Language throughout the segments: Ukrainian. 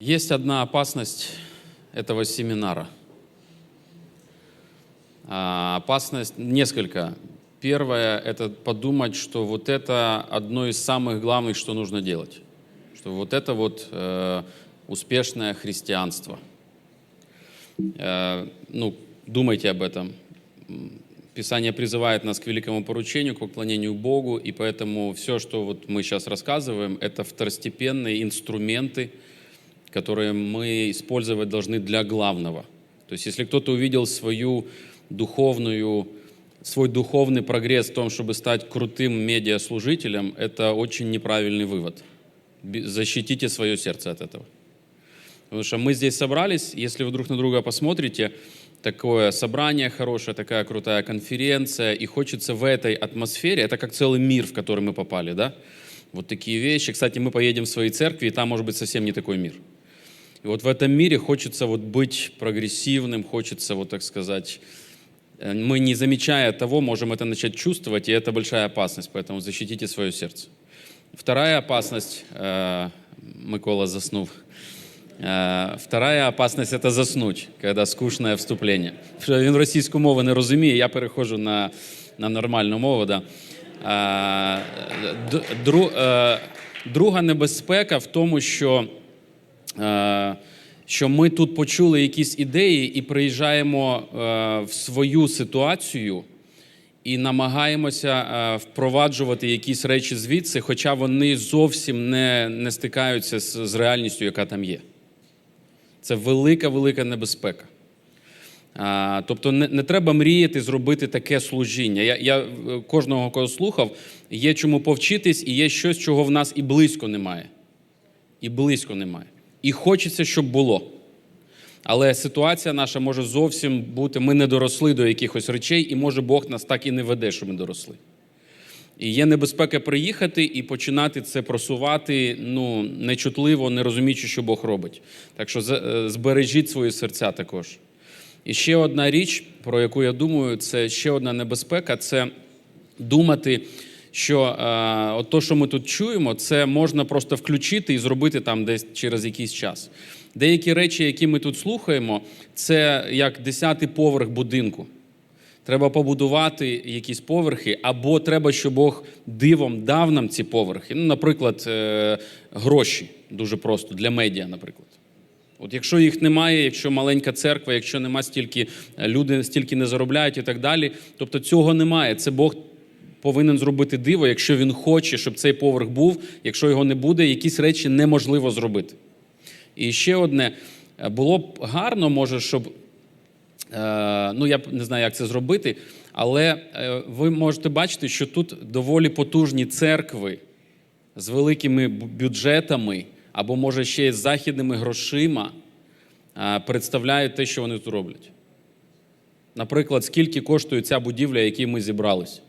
Есть одна опасность этого семинара. А, Опасность несколько. Первое – это подумать, что вот это одно из самых главных, что нужно делать. Что вот это вот э, успешное христианство. Э, ну, думайте об этом. Писание призывает нас к великому поручению, к поклонению Богу, и поэтому все, что вот мы сейчас рассказываем, это второстепенные инструменты, которые мы использовать должны для главного. То есть если кто-то увидел свою духовную, свой духовный прогресс в том, чтобы стать крутым медиаслужителем, это очень неправильный вывод. Защитите свое сердце от этого. Потому что мы здесь собрались, если вы друг на друга посмотрите, такое собрание хорошее, такая крутая конференция, и хочется в этой атмосфере, это как целый мир, в который мы попали, да? Вот такие вещи. Кстати, мы поедем в свои церкви, и там может быть совсем не такой мир. И вот в этом мире хочется вот быть прогрессивным, хочется, вот так сказать, э, мы не замечая того, можем это начать чувствовать, и это большая опасность, поэтому защитите свое сердце. Вторая опасность, э, Микола заснув, Е, Вторая опасність це заснуть, коли скучне вступлення. Що він російську мову не розуміє, я переходжу на, на нормальну мову. Да. Е, д- дру- е, Друга небезпека в тому, що, е, що ми тут почули якісь ідеї і приїжджаємо е, в свою ситуацію і намагаємося е, впроваджувати якісь речі звідси, хоча вони зовсім не, не стикаються з, з реальністю, яка там є. Це велика, велика небезпека. А, тобто не, не треба мріяти зробити таке служіння. Я, я е, кожного кого слухав, є чому повчитись, і є щось, чого в нас і близько немає. І близько немає. І хочеться, щоб було. Але ситуація наша може зовсім бути, ми не доросли до якихось речей, і може Бог нас так і не веде, що ми доросли. І є небезпека приїхати і починати це просувати ну, нечутливо, не розуміючи, що Бог робить. Так що е, збережіть свої серця також. І ще одна річ, про яку я думаю, це ще одна небезпека це думати, що е, от то, що ми тут чуємо, це можна просто включити і зробити там десь через якийсь час. Деякі речі, які ми тут слухаємо, це як десятий поверх будинку. Треба побудувати якісь поверхи, або треба, щоб Бог дивом дав нам ці поверхи. Ну, наприклад, е, гроші дуже просто для медіа, наприклад. От якщо їх немає, якщо маленька церква, якщо нема стільки е, люди стільки не заробляють і так далі, тобто цього немає. Це Бог повинен зробити диво, якщо він хоче, щоб цей поверх був. Якщо його не буде, якісь речі неможливо зробити. І ще одне було б гарно, може, щоб Е, ну я не знаю, як це зробити, але е, ви можете бачити, що тут доволі потужні церкви з великими бюджетами, або може ще й з західними грошима е, представляють те, що вони тут роблять. Наприклад, скільки коштує ця будівля, якій ми зібрались?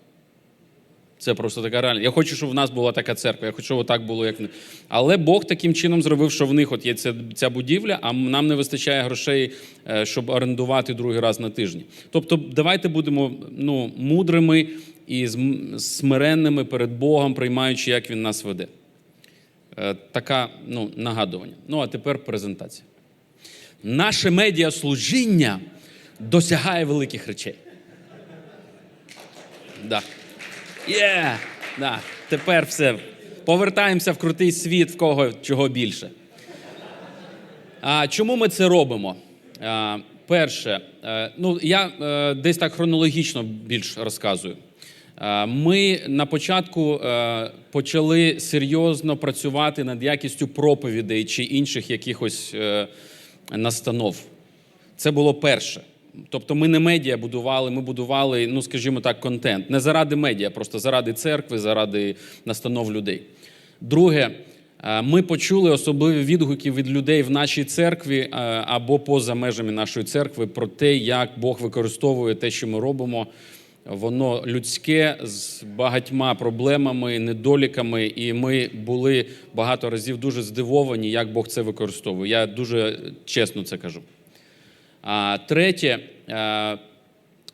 Це просто така реальність. Я хочу, щоб в нас була така церква. Я хочу, щоб так було, як. Але Бог таким чином зробив, що в них от є ця, ця будівля, а нам не вистачає грошей, е, щоб орендувати другий раз на тижні. Тобто, давайте будемо ну, мудрими і смиренними перед Богом, приймаючи, як Він нас веде. Е, Така ну, нагадування. Ну, а тепер презентація. Наше медіаслужіння досягає великих речей. Да. Є! Да. Тепер все. Повертаємося в крутий світ, в кого чого більше. А, чому ми це робимо? А, перше, е, ну я е, десь так хронологічно більш розказую. Ми на початку е, почали серйозно працювати над якістю проповідей чи інших якихось настанов. Це було перше. Тобто ми не медіа будували, ми будували, ну скажімо так, контент. Не заради медіа, просто заради церкви, заради настанов людей. Друге, е, ми почули особливі відгуки від людей в нашій церкві е, або поза межами нашої церкви про те, як Бог використовує те, що ми робимо. Воно людське з багатьма проблемами, недоліками, і ми були багато разів дуже здивовані, як Бог це використовує. Я дуже чесно це кажу. Третє, е,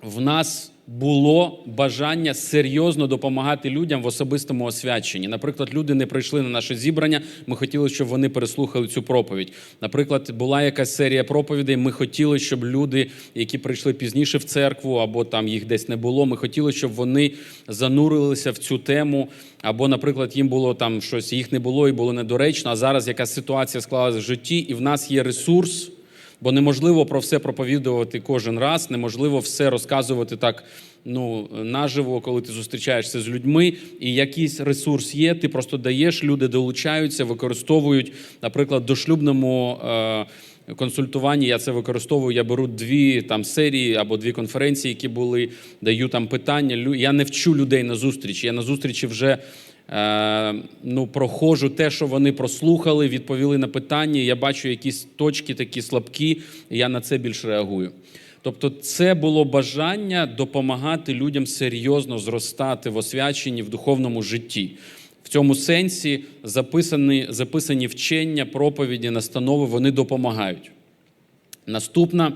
в нас було бажання серйозно допомагати людям в особистому освяченні. Наприклад, люди не прийшли на наше зібрання. Ми хотіли, щоб вони переслухали цю проповідь. Наприклад, була якась серія проповідей. Ми хотіли, щоб люди, які прийшли пізніше в церкву, або там їх десь не було. Ми хотіли, щоб вони занурилися в цю тему. Або, наприклад, їм було там щось, їх не було і було недоречно. А зараз якась ситуація склалася в житті, і в нас є ресурс. Бо неможливо про все проповідувати кожен раз, неможливо все розказувати так ну, наживо, коли ти зустрічаєшся з людьми, і якийсь ресурс є, ти просто даєш, люди долучаються, використовують, наприклад, до шлюбному е, консультуванні я це використовую. Я беру дві там серії або дві конференції, які були, даю там питання. Я не вчу людей на зустрічі. Я на зустрічі вже ну, проходжу те, що вони прослухали, відповіли на питання. Я бачу якісь точки такі слабкі, і я на це більш реагую. Тобто, це було бажання допомагати людям серйозно зростати в освяченні в духовному житті. В цьому сенсі записані, записані вчення, проповіді, настанови вони допомагають. Наступна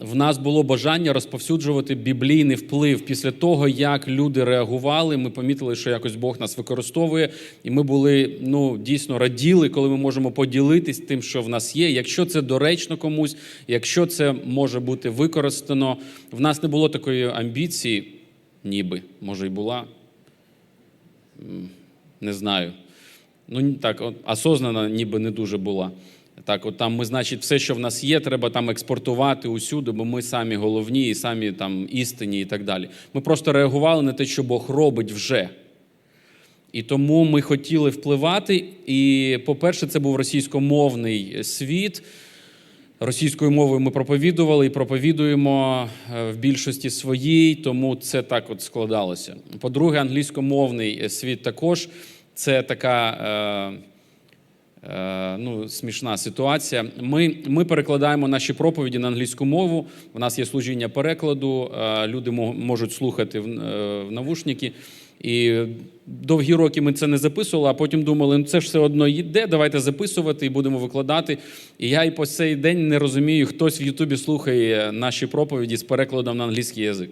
в нас було бажання розповсюджувати біблійний вплив. Після того, як люди реагували, ми помітили, що якось Бог нас використовує, і ми були ну дійсно раділи, коли ми можемо поділитись тим, що в нас є. Якщо це доречно комусь, якщо це може бути використано, в нас не було такої амбіції, ніби може й була. Не знаю. Ну так, осознана ніби не дуже була. Так, от там ми, значить, все, що в нас є, треба там експортувати усюди, бо ми самі головні і самі там істинні і так далі. Ми просто реагували на те, що Бог робить вже. І тому ми хотіли впливати. І, по-перше, це був російськомовний світ. Російською мовою ми проповідували і проповідуємо е, в більшості своїй, тому це так от складалося. По-друге, англійськомовний е, світ також це така е, ну, смішна ситуація. Ми, ми перекладаємо наші проповіді на англійську мову. У нас є служіння перекладу, е, люди можуть слухати е, в навушники. І довгі роки ми це не записували, а потім думали, ну це ж все одно йде, давайте записувати і будемо викладати. І я і по цей день не розумію, хтось в Ютубі слухає наші проповіді з перекладом на англійський язик,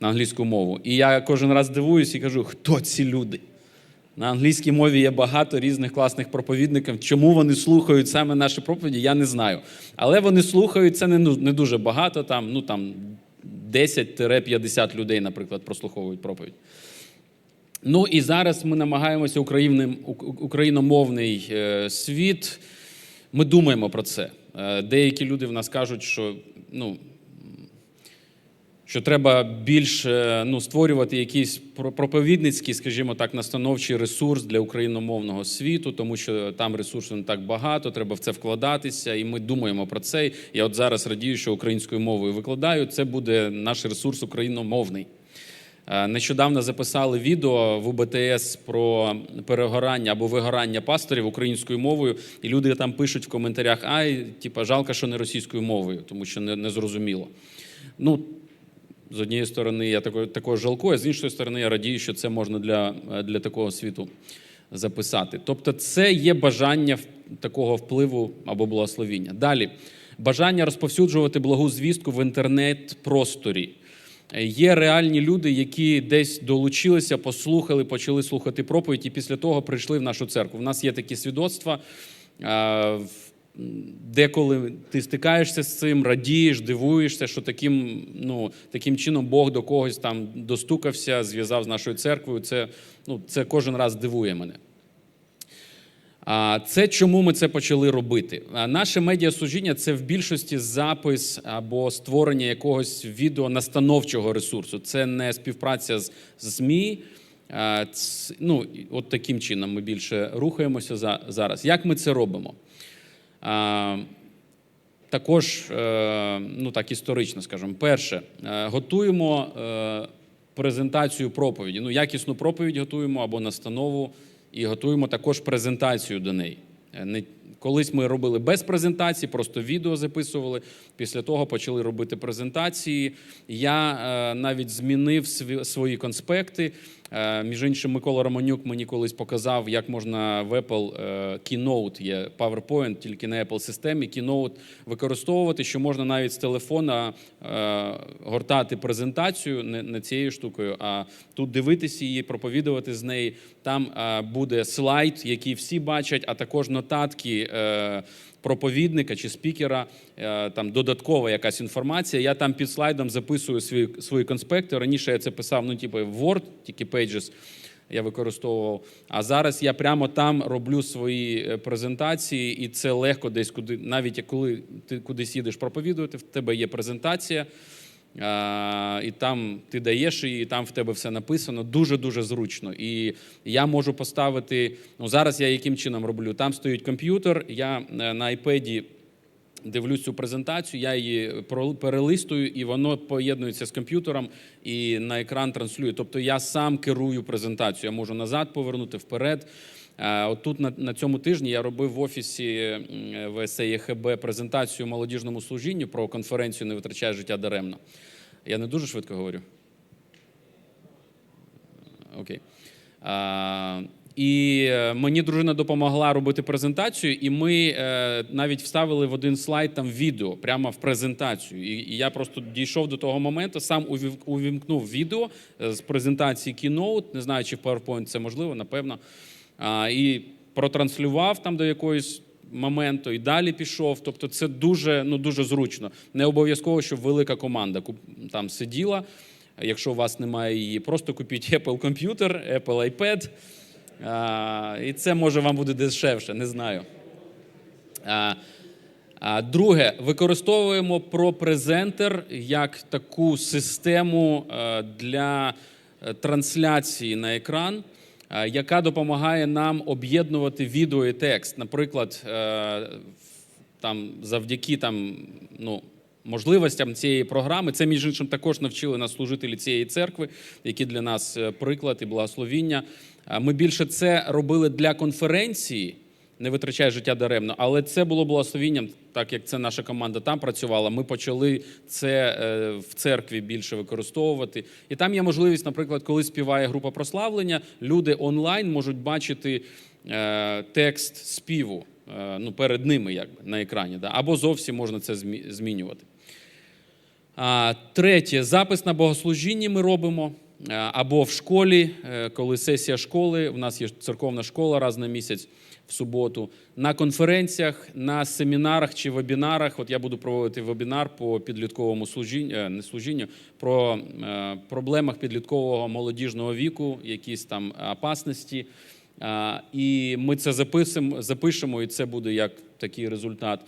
на англійську мову. І я кожен раз дивуюсь і кажу, хто ці люди? На англійській мові є багато різних класних проповідників. Чому вони слухають саме наші проповіді, я не знаю. Але вони слухають це не, ну- дуже багато, там, ну там 10-50 людей, наприклад, прослуховують проповідь. Ну і зараз ми намагаємося україномовний е, світ. Ми думаємо про це. Е, Деякі люди в нас кажуть, що ну, що треба більше ну, створювати якийсь про- проповідницький, скажімо так, настановчий ресурс для україномовного світу, тому що там ресурсу не так багато, треба в це вкладатися, і ми думаємо про це. Я от зараз радію, що українською мовою викладаю. Це буде наш ресурс україномовний. Е, Нещодавно записали відео в УБТС про перегорання або вигорання пасторів українською мовою, і люди там пишуть в коментарях: ай, типа, жалко, що не російською мовою, тому що не, не зрозуміло. Ну, з однієї сторони, я також, також жалкую, а з іншої сторони, я радію, що це можна для, для такого світу записати. Тобто, це є бажання такого впливу або благословіння. Далі, бажання розповсюджувати благу звістку в інтернет-просторі. Е, Є реальні люди, які десь долучилися, послухали, почали слухати проповідь, і після того прийшли в нашу церкву. У нас є такі свідоцтва. Деколи ти стикаєшся з цим, радієш, дивуєшся, що таким, ну, таким чином Бог до когось там достукався, зв'язав з нашою церквою. Це, ну, це кожен раз дивує мене. А Це чому ми це почали робити? Наше медіаслужіння – це в більшості запис або створення якогось відеонастановчого ресурсу. Це не співпраця з ЗМІ. Ну, от таким чином ми більше рухаємося за- зараз. Як ми це робимо? Також, е, ну так, історично скажімо. Перше, е, готуємо е, презентацію проповіді. Ну, якісну проповідь готуємо або настанову, і готуємо також презентацію до неї. Не, колись ми робили без презентації, просто відео записували. Після того почали робити презентації. Я е, навіть змінив сві- свої конспекти. Е, Між іншим, Микола Романюк мені колись показав, як можна в Apple е, Keynote, є PowerPoint, тільки на Apple системі, Keynote використовувати, що можна навіть з телефона е, гортати презентацію не, не цією штукою, а тут дивитися її, проповідувати з неї. Там е, буде слайд, який всі бачать, а також нотатки. Е, Проповідника чи спікера, е, там додаткова якась інформація. Я там під слайдом записую свої, свої конспекти. Раніше я це писав, ну, типу, в Word, тільки Pages я використовував. А зараз я прямо там роблю свої е, презентації, і це легко десь куди, навіть коли ти кудись їдеш проповідувати, в тебе є презентація. І там ти даєш її, і там в тебе все написано. Дуже дуже зручно. І я можу поставити. Ну зараз я яким чином роблю? Там стоїть комп'ютер. Я е, на iPad дивлюсь цю презентацію, я її перелистую, і воно поєднується з комп'ютером і на екран транслює. Тобто я сам керую презентацією. Я можу назад повернути вперед. Е, От тут на, на цьому тижні я робив в офісі м, ВСЕ презентацію молодіжному служінню про конференцію Не витрачай життя даремно. Я не дуже швидко говорю. Окей. А, і е, мені дружина допомогла робити презентацію, і ми е, навіть вставили в один слайд там відео прямо в презентацію. І, і я просто дійшов до того моменту, сам увімкнув відео е, з презентації Keynote, не знаю, чи в PowerPoint це можливо, напевно. А, і протранслював там до якоїсь моменту і далі пішов. Тобто, це дуже, ну, дуже зручно. Не обов'язково, щоб велика команда там сиділа. Якщо у вас немає її, просто купіть Apple комп'ютер, Apple iPad. А, і це може вам буде дешевше, не знаю. А, а, Друге, використовуємо ProPresenter як таку систему е, для е, трансляції на екран, яка допомагає нам об'єднувати відео і текст. Наприклад, е, там завдяки там, ну, можливостям цієї програми. Це, між іншим, також навчили нас служителі цієї церкви, які для нас е, приклад і благословіння. Е, Ми більше це робили для конференції, не витрачай життя даремно, але це було благословінням, так як це наша команда там працювала. Ми почали це е, в церкві більше використовувати. І там є можливість, наприклад, коли співає група прославлення, люди онлайн можуть бачити е, текст співу е, ну, перед ними, якби на екрані, да? або зовсім можна це змінювати. Третє, запис на богослужінні ми робимо. Або в школі, коли сесія школи, в нас є церковна школа раз на місяць в суботу. На конференціях, на семінарах чи вебінарах. От я буду проводити вебінар по підлітковому служінню, е, не служінню, про е, проблемах підліткового молодіжного віку, якісь там опасності. І ми це записимо, запишемо, і це буде як такий результат.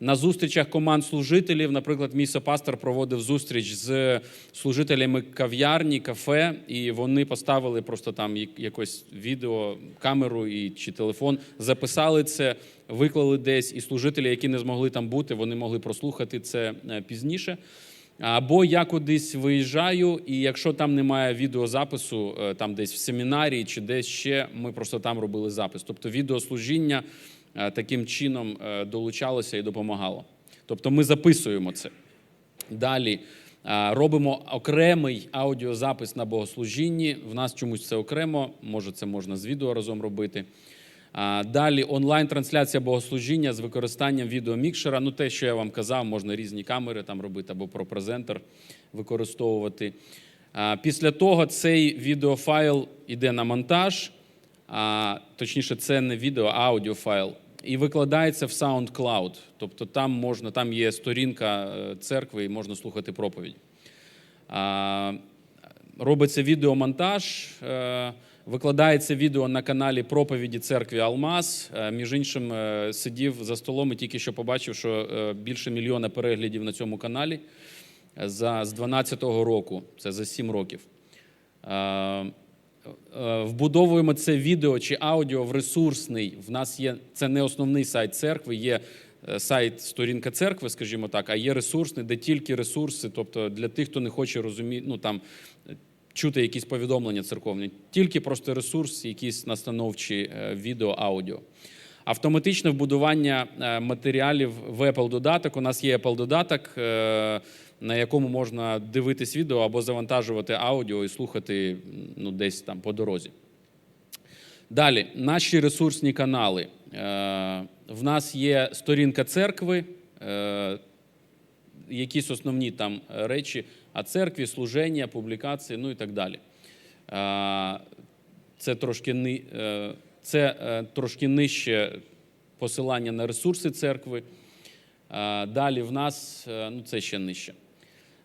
На зустрічах команд служителів, наприклад, мій сопастор проводив зустріч з служителями кав'ярні, кафе, і вони поставили просто там як- якось відео, камеру і, чи телефон, записали це, виклали десь, і служителі, які не змогли там бути, вони могли прослухати це е, пізніше. Або я кудись виїжджаю, і якщо там немає відеозапису, е, там десь в семінарі чи десь ще, ми просто там робили запис. Тобто відеослужіння таким чином е, долучалося і допомагало. Тобто ми записуємо це. Далі е, робимо окремий аудіозапис на богослужінні. В нас чомусь це окремо, може, це можна з відео разом робити. Далі онлайн-трансляція богослужіння з використанням відеомікшера. Ну, те, що я вам казав, можна різні камери там робити або пропрезентор використовувати. Після того цей відеофайл іде на монтаж, точніше, це не відео, а аудіофайл. І викладається в SoundCloud. Тобто там можна, там є сторінка е, церкви і можна слухати проповідь. Робиться відеомонтаж, е, викладається відео на каналі проповіді церкви Алмаз. Е, Між іншим, сидів за столом і тільки що побачив, що більше мільйона переглядів на цьому каналі за, з 2012 року, це за 7 років. Е, Вбудовуємо це відео чи аудіо в ресурсний. В нас є це не основний сайт церкви, є е, сайт сторінка церкви, скажімо так, а є ресурсний, де тільки ресурси, тобто для тих, хто не хоче розуміти, ну там чути якісь повідомлення церковні, тільки просто ресурс, якісь настановчі е, відео, аудіо. Автоматичне вбудування матеріалів в Apple додаток. У нас є Apple додаток. На якому можна дивитись відео або завантажувати аудіо і слухати ну, десь там по дорозі. Далі, наші ресурсні канали. Е, В нас є сторінка церкви, е, якісь основні там речі, а церкві, служення, публікації, ну і так далі. Е, Це трошки, це трошки нижче посилання на ресурси церкви. Далі в нас, ну це ще нижче.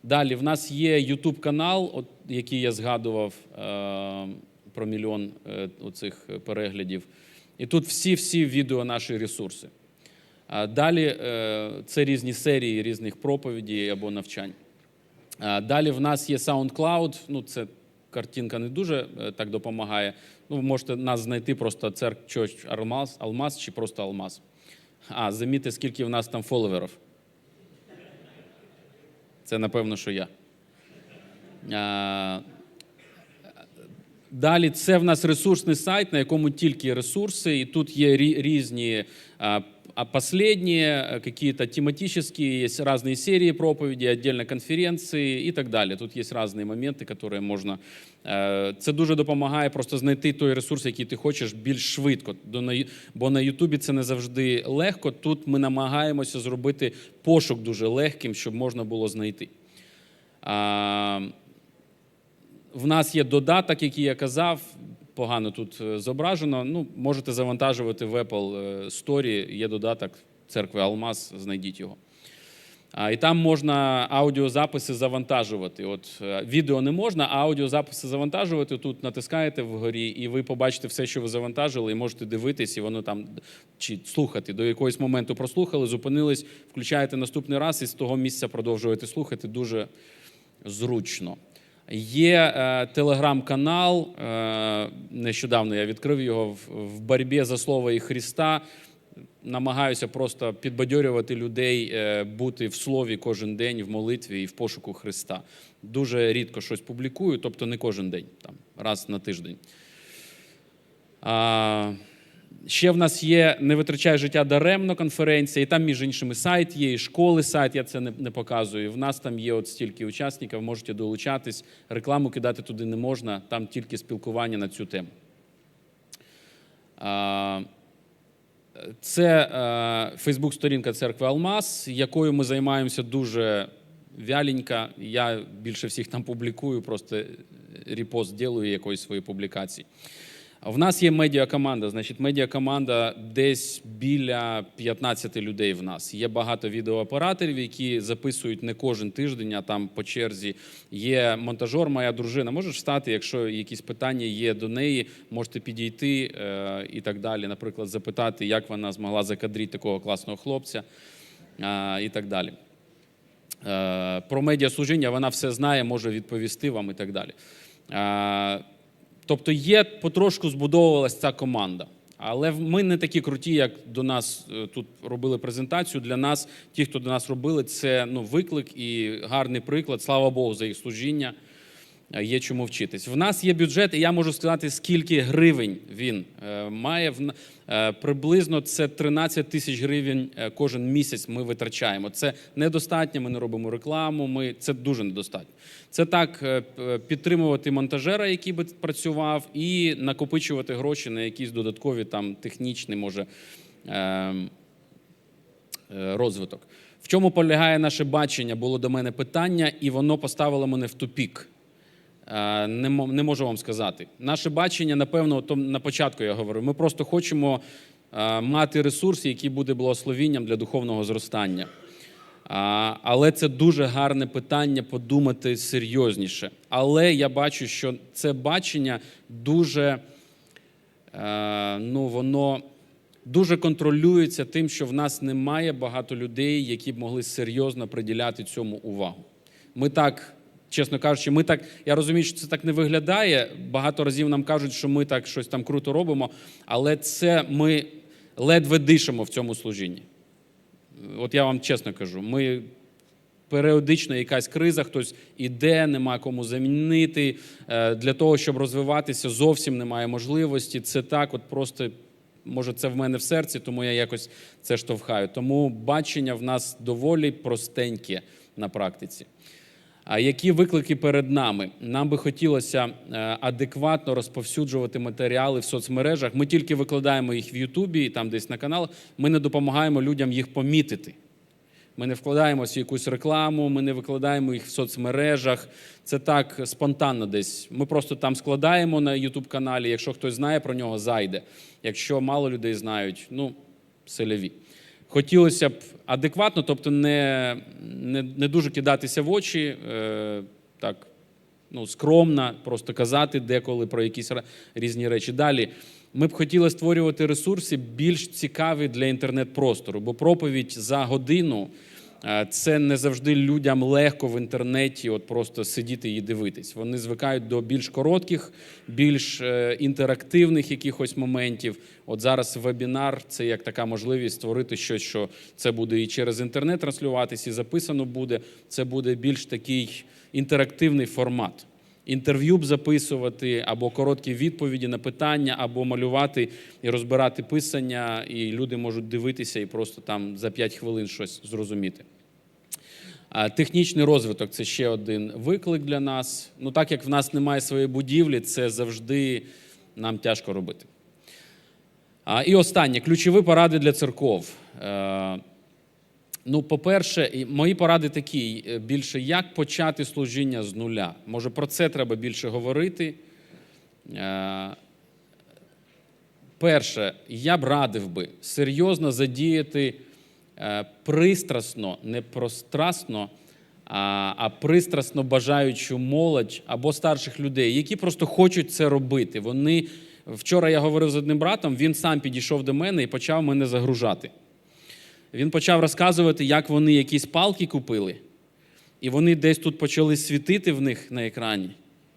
Далі в нас є YouTube канал, який я згадував е, про мільйон е, оцих переглядів. І тут всі-всі відео наші ресурси. Далі е, це різні серії різних проповідей або навчань. Далі в нас є SoundCloud, ну це картинка не дуже так допомагає. Ну, ви можете нас знайти просто церк Church Алмаз чи просто Алмаз. А, замітьте, скільки в нас там фоловерів. Це напевно, що я. Далі це в нас ресурсний сайт, на якому тільки ресурси, і тут є різні а, последние, какие-то тематические, есть разные серии проповедей, отдельно конференції і так далі. Тут є різні моменти, які можна. е, Це дуже допомагає просто знайти той ресурс, який ти хочеш, більш швидко. Бо на Ютубі це не завжди легко. Тут ми намагаємося зробити пошук дуже легким, щоб можна було знайти. В нас є додаток, який я казав, погано тут е, зображено. Ну, можете завантажувати в Apple е, Store, є додаток церкви Алмаз, знайдіть його. А, і там можна аудіозаписи завантажувати. От е, відео не можна, а аудіозаписи завантажувати. Тут натискаєте вгорі, і ви побачите все, що ви завантажили, і можете дивитись, і воно там чи слухати. До якогось моменту прослухали, зупинились, включаєте наступний раз і з того місця продовжуєте слухати. Дуже зручно. Є е, телеграм-канал. Е, нещодавно я відкрив його в, в боротьбі за слово і Христа. Намагаюся просто підбадьорювати людей е, бути в слові кожен день, в молитві і в пошуку Христа. Дуже рідко щось публікую, тобто не кожен день, там, раз на тиждень. А, ще в нас є Не витрачай життя даремно конференція, і там, між іншими, сайт є, і школи сайт, я це не, не показую. В нас там є от стільки учасників, можете долучатись. Рекламу кидати туди не можна, там тільки спілкування на цю тему. Це Фейсбук-сторінка церкви Алмаз, якою ми займаємося дуже вяленько. Я більше всіх там публікую, просто репост ділаю якоїсь своєї публікації. В нас є медіакоманда. Значить, медіакоманда десь біля 15 людей в нас. Є багато відеооператорів, які записують не кожен тиждень, а там по черзі. Є монтажер, моя дружина. Можеш встати, якщо якісь питання є до неї, можете підійти е, і так далі. Наприклад, запитати, як вона змогла закадрити такого класного хлопця е, і так далі. Е, Про медіаслужіння вона все знає, може відповісти вам і так далі. Е, Тобто є потрошку збудовувалася ця команда. Але ми не такі круті, як до нас е, тут робили презентацію. Для нас, ті, хто до нас робили, це ну, виклик і гарний приклад. Слава Богу, за їх служіння. Е, Є чому вчитись. В нас є бюджет, і я можу сказати, скільки гривень він е, має. Е, Приблизно це 13 тисяч гривень кожен місяць ми витрачаємо. Це недостатньо, ми не робимо рекламу, ми, це дуже недостатньо. Це так підтримувати монтажера, який би працював, і накопичувати гроші на якісь додаткові там технічні, може. ем, розвиток. В чому полягає наше бачення? Було до мене питання, і воно поставило мене в тупік. Е, Не, можу вам сказати. Наше бачення, напевно, то на початку я говорив. Ми просто хочемо е, мати ресурс, який буде благословінням для духовного зростання. Але це дуже гарне питання подумати серйозніше. Але я бачу, що це бачення дуже е, ну, воно дуже контролюється тим, що в нас немає багато людей, які б могли серйозно приділяти цьому увагу. Ми так, чесно кажучи, ми так, я розумію, що це так не виглядає. Багато разів нам кажуть, що ми так щось там круто робимо, але це ми ледве дишимо в цьому служінні. От я вам чесно кажу, ми періодично якась криза, хтось іде, нема кому замінити. Е, Для того, щоб розвиватися, зовсім немає можливості. Це так, от просто може, це в мене в серці, тому я якось це штовхаю. Тому бачення в нас доволі простеньке. на практиці. А які виклики перед нами? Нам би хотілося е, адекватно розповсюджувати матеріали в соцмережах. Ми тільки викладаємо їх в Ютубі і там десь на каналах. Ми не допомагаємо людям їх помітити. Ми не вкладаємося в якусь рекламу, ми не викладаємо їх в соцмережах. Це так спонтанно десь. Ми просто там складаємо на youtube каналі. Якщо хтось знає про нього, зайде. Якщо мало людей знають, ну селяві. Хотілося б адекватно, тобто не, не, не дуже кидатися в очі, е, так ну, скромно просто казати деколи про якісь різні речі. Далі ми б хотіли створювати ресурси більш цікаві для інтернет-простору, бо проповідь за годину це не завжди людям легко в інтернеті, от просто сидіти і дивитись. Вони звикають до більш коротких, більш е, інтерактивних якихось моментів. От зараз вебінар це як така можливість створити щось, що це буде і через інтернет транслюватись, і записано буде. Це буде більш такий інтерактивний формат. Інтерв'ю б записувати, або короткі відповіді на питання, або малювати і розбирати писання, і люди можуть дивитися і просто там за 5 хвилин щось зрозуміти. Технічний розвиток це ще один виклик для нас. Ну, так як в нас немає своєї будівлі, це завжди нам тяжко робити. І останнє ключові поради для церков. Е, Ну, по-перше, мої поради такі: е, більше як почати служіння з нуля. Може, про це треба більше говорити. Е, Перше, я б радив би серйозно задіяти пристрасно, не прострасно, а, а пристрасно бажаючу молодь або старших людей, які просто хочуть це робити. Вони вчора я говорив з одним братом, він сам підійшов до мене і почав мене загружати. Він почав розказувати, як вони якісь палки купили, і вони десь тут почали світити в них на екрані.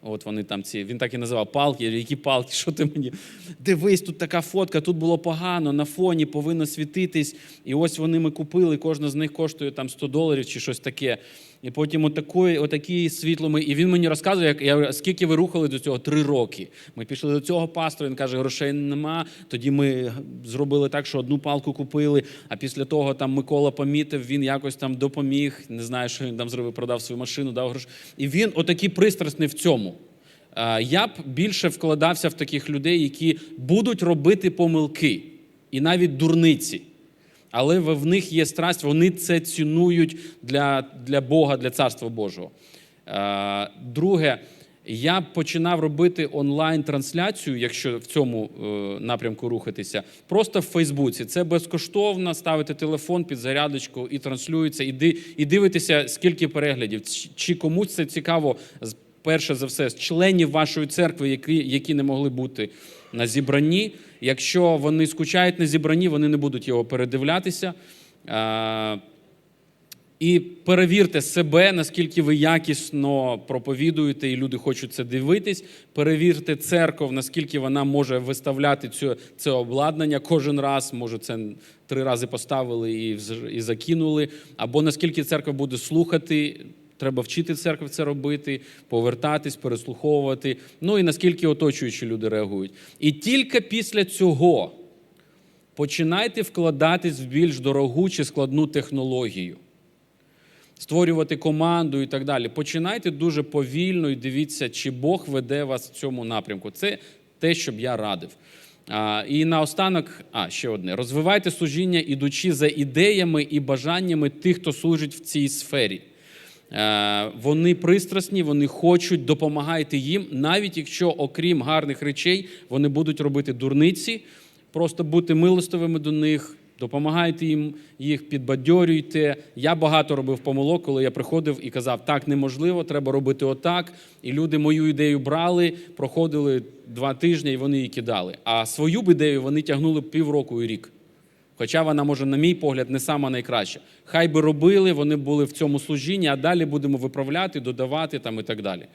От вони там ці, він так і називав палки. Які палки, що ти мені? Дивись, тут така фотка, тут було погано, на фоні повинно світитись. І ось вони ми купили, кожна з них коштує там 100 доларів чи щось таке. І потім отакої, отакі світло ми. І він мені розказує, як я скільки ви рухали до цього? Три роки. Ми пішли до цього пастора, він каже, грошей нема. Тоді ми зробили так, що одну палку купили, а після того там Микола помітив, він якось там допоміг. Не знаю, що він там зробив, продав свою машину, дав гроші. І він отакий пристрасний в цьому. Я б більше вкладався в таких людей, які будуть робити помилки і навіть дурниці. Але в них є страсть, вони це цінують для, для Бога, для Царства Божого. Е, Друге, я починав робити онлайн-трансляцію, якщо в цьому е, напрямку рухатися, просто в Фейсбуці. Це безкоштовно, ставити телефон під зарядочку і транслюється, і, і дивитися, скільки переглядів. Чи- комусь це цікаво, перше за все, з членів вашої церкви, які, які не могли бути на зібранні. Якщо вони скучають на зібранні, вони не будуть його передивлятися. І перевірте себе, наскільки ви якісно проповідуєте, і люди хочуть це дивитись. Перевірте церков, наскільки вона може виставляти цю, це обладнання кожен раз. Може, це три рази поставили і, і закинули. Або наскільки церква буде слухати. Треба вчити церкву це робити, повертатись, переслуховувати. Ну і наскільки оточуючі люди реагують. І тільки після цього починайте вкладатись в більш дорогу чи складну технологію створювати команду і так далі. Починайте дуже повільно і дивіться, чи Бог веде вас в цьому напрямку. Це те, що б я радив. А, і наостанок, а ще одне: розвивайте служіння, ідучи за ідеями і бажаннями тих, хто служить в цій сфері. Е, Вони пристрасні, вони хочуть, допомагайте їм, навіть якщо, окрім гарних речей, вони будуть робити дурниці, просто бути милостивими до них, допомагайте їм, їх підбадьорюйте. Я багато робив помилок, коли я приходив і казав, так неможливо, треба робити отак. І люди мою ідею брали, проходили два тижні і вони її кидали. А свою б ідею вони тягнули півроку і рік. Хоча вона, може, на мій погляд, не сама найкраща. Хай би робили, вони були в цьому служінні, а далі будемо виправляти, додавати там і так далі.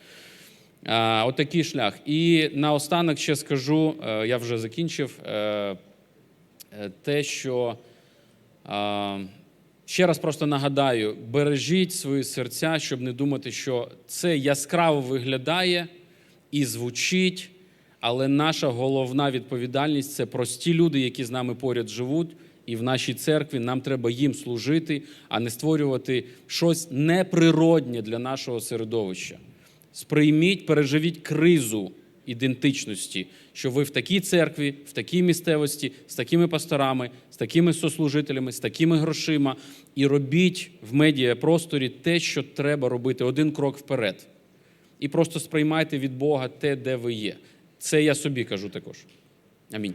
А, Отакий шлях. І наостанок ще скажу, е, я вже закінчив, е, е, те, що ще раз просто нагадаю: бережіть свої серця, щоб не думати, що це яскраво виглядає і звучить, але наша головна відповідальність це прості люди, які з нами поряд живуть, і в нашій церкві нам треба їм служити, а не створювати щось неприроднє для нашого середовища. Сприйміть, переживіть кризу ідентичності, що ви в такій церкві, в такій місцевості, з такими пасторами, з такими сослужителями, з такими грошима, і робіть в медіапросторі те, що треба робити, один крок вперед. І просто сприймайте від Бога те, де ви є. Це я собі кажу також. Амінь.